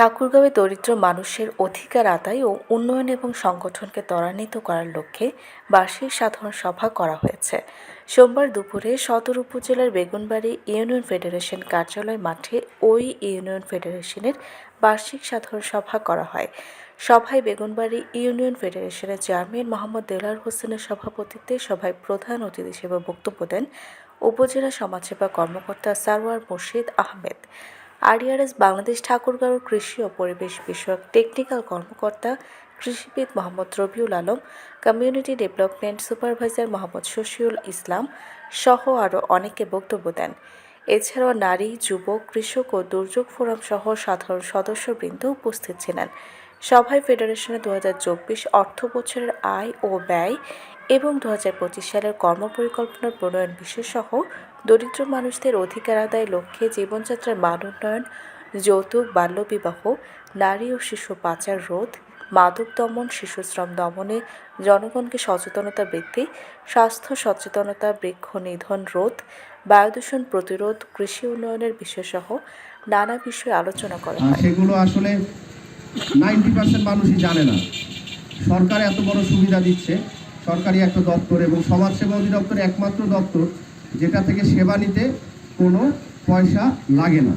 ঠাকুরগাঁওয়ে দরিদ্র মানুষের অধিকার আদায় ও উন্নয়ন এবং সংগঠনকে ত্বরান্বিত করার লক্ষ্যে বার্ষিক সাধারণ সভা করা হয়েছে। সোমবার দুপুরে সদর উপজেলার বেগুনবাড়ি ইউনিয়ন ফেডারেশন কার্যালয় মাঠে ওই ইউনিয়ন ফেডারেশনের বার্ষিক সাধারণ সভা করা হয়। সভায় বেগুনবাড়ি ইউনিয়ন ফেডারেশনের চেয়ারম্যান মোহাম্মদ দেলার হোসেনের সভাপতিত্বে সভায় প্রধান অতিথি হিসেবে বক্তব্য দেন উপজেলা সমাজসেবা কর্মকর্তা সারওয়ার মুর্শিদ আহমেদ। আরইআরএস বাংলাদেশ ঠাকুরগাঁও কৃষি ও পরিবেশ বিষয়ক টেকনিক্যাল কর্মকর্তা কৃষিবিদ Mohammad Rabiul Alam community development supervisor Mohammad Shoshiul Islam সহ আরও অনেকে বক্তব্য দেন। এছাড়াও নারী, যুবক, কৃষক ও দুর্যোগ ফোরাম সহ সাধারণ সদস্যবৃন্দ উপস্থিত ছিলেন। সভায় ফেডারেশনের দু হাজার চব্বিশ অর্থ বছরের আয় ও ব্যয় এবং দু হাজার পঁচিশ সালের কর্মপরিকল্পনার প্রণয়ন বিষয় সহ দরিদ্র মানুষদের অধিকার আদায় লক্ষ্যে জীবনযাত্রার মান উন্নয়ন, যৌতুক, বাল্যবিবাহ, নারী ও শিশু পাচার রোধ মাদক দমন শিশুশ্রম দমনে জনগণকে সচেতনতা বৃদ্ধি স্বাস্থ্য সচেতনতা বৃক্ষ নিধন রোধ বায়ুদূষণ প্রতিরোধ কৃষি উন্নয়নের বিষয়সহ নানা বিষয়ে আলোচনা করা হয়। সেগুলো আসলে নাইনটি পার্সেন্ট মানুষই জানে না। সরকার এত বড় সুবিধা দিচ্ছে। সরকারি একটা দপ্তর এবং সমাজসেবা অধিদপ্তর একমাত্র দপ্তর যেটা থেকে সেবা নিতে কোনো পয়সা লাগে না।